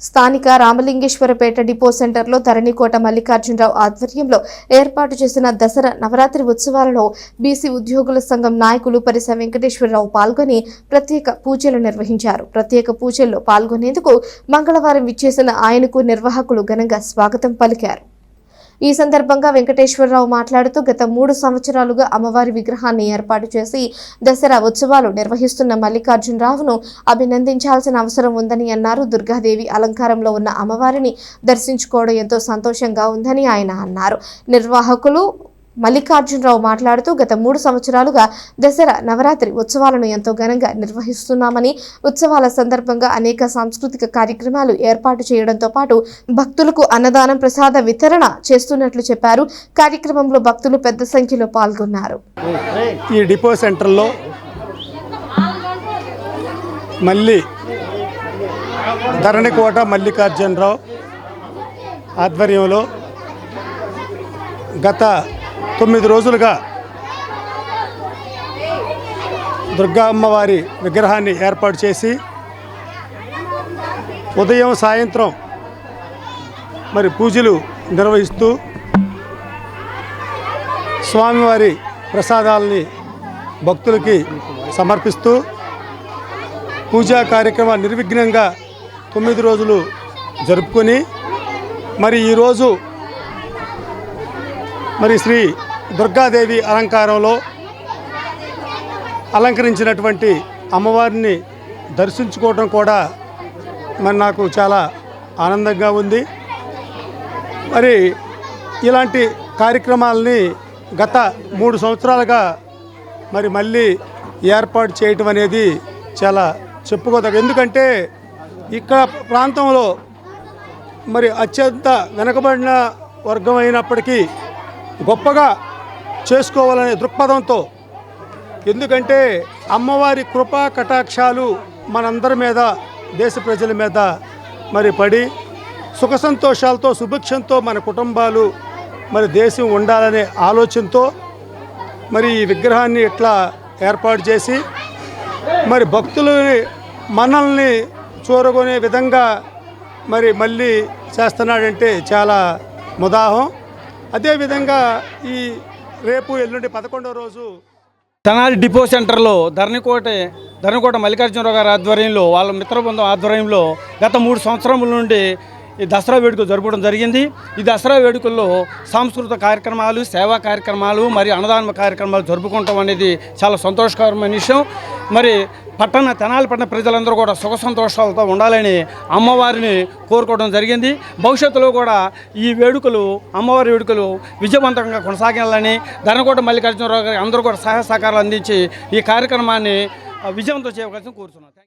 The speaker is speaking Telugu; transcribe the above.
స్థానిక రామలింగేశ్వరపేట డిపో సెంటర్లో ధరణికోట మల్లికార్జునరావు ఆధ్వర్యంలో ఏర్పాటు చేసిన దసరా నవరాత్రి ఉత్సవాలలో బీసీ ఉద్యోగుల సంఘం నాయకులు పరిస వెంకటేశ్వరరావు పాల్గొని ప్రత్యేక పూజలు నిర్వహించారు. ప్రత్యేక పూజల్లో పాల్గొనేందుకు మంగళవారం విచ్చేసిన ఆయనకు నిర్వాహకులు ఘనంగా స్వాగతం పలికారు. ఈ సందర్భంగా వెంకటేశ్వరరావు మాట్లాడుతూ గత మూడు సంవత్సరాలుగా అమ్మవారి విగ్రహాన్ని ఏర్పాటు చేసి దసరా ఉత్సవాలు నిర్వహిస్తున్న మల్లికార్జునరావును అభినందించాల్సిన అవసరం ఉందని అన్నారు. దుర్గాదేవి అలంకారంలో ఉన్న అమ్మవారిని దర్శించుకోవడం ఎంతో సంతోషంగా ఉందని ఆయన అన్నారు. నిర్వాహకులు మల్లికార్జునరావు మాట్లాడుతూ గత మూడు సంవత్సరాలుగా దసరా నవరాత్రి ఉత్సవాలను ఎంతో ఘనంగా నిర్వహిస్తున్నామని ఉత్సవాల సందర్భంగా అనేక సాంస్కృతిక కార్యక్రమాలు ఏర్పాటు చేయడంతో పాటు భక్తులకు అన్నదానం ప్రసాద వితరణ చేస్తున్నట్లు చెప్పారు. కార్యక్రమంలో భక్తులు పెద్ద సంఖ్యలో పాల్గొన్నారు. ఈ డిపో సెంటర్లో మళ్ళీ ధరణికోట మల్లికార్జునరావు ఆధ్వర్యంలో గత తొమ్మిది రోజులుగా దుర్గా అమ్మవారి విగ్రహాన్ని ఏర్పాటు చేసి ఉదయం సాయంత్రం మరి పూజలు నిర్వహిస్తూ స్వామివారి ప్రసాదాలని భక్తులకి సమర్పిస్తూ పూజా కార్యక్రమాలు నిర్విఘ్నంగా తొమ్మిది రోజులు జరుపుకొని మరి ఈరోజు మరి శ్రీ దుర్గాదేవి అలంకారంలో అలంకరించినటువంటి అమ్మవారిని దర్శించుకోవడం కూడా మరి నాకు చాలా ఆనందంగా ఉంది. మరి ఇలాంటి కార్యక్రమాలని గత మూడు సంవత్సరాలుగా మరి మళ్ళీ ఏర్పాటు చేయటం అనేది చాలా చెప్పుకోదగ్గ ఎందుకంటే ఇక్కడ ప్రాంతంలో మరి అత్యంత వెనకబడిన వర్గం అయినప్పటికీ గొప్పగా చేసుకోవాలనే దృక్పథంతో. ఎందుకంటే అమ్మవారి కృపా కటాక్షాలు మనందరి మీద దేశ ప్రజల మీద మరి పడి సుఖ సంతోషాలతో సుభిక్షంతో మన కుటుంబాలు మరి దేశం ఉండాలనే ఆలోచనతో మరి ఈ విగ్రహాన్ని ఇట్లా ఏర్పాటు చేసి మరి భక్తులని మనల్ని చూరగొనే విధంగా మరి మళ్ళీ చేస్తున్నాడంటే చాలా ముదాహం. అదేవిధంగా ఈ రేపు ఎల్లుండి పదకొండవ రోజు తెనాలి డిపో సెంటర్లో ధరణికోట ధరణికోట మల్లికార్జునరావు గారి ఆధ్వర్యంలో వాళ్ళ మిత్రబృందం ఆధ్వర్యంలో గత మూడు సంవత్సరముల నుండి ఈ దసరా వేడుక జరపడం జరిగింది. ఈ దసరా వేడుకల్లో సాంస్కృతిక కార్యక్రమాలు సేవా కార్యక్రమాలు మరియు అన్నదాన కార్యక్రమాలు జరుపుకోవటం అనేది చాలా సంతోషకరమైన విషయం. మరి పట్టణ తెనాలి పట్టణ ప్రజలందరూ కూడా సుఖ సంతోషాలతో ఉండాలని అమ్మవారిని కోరుకోవడం జరిగింది. భవిష్యత్తులో కూడా ఈ వేడుకలు అమ్మవారి వేడుకలు విజయవంతంగా కొనసాగాలని ధనకోట మల్లికార్జునరావు గారి అందరూ కూడా సహాయ సహకారాలు అందించి ఈ కార్యక్రమాన్ని విజయవంతం చేయవలసిన కోరుతున్నాను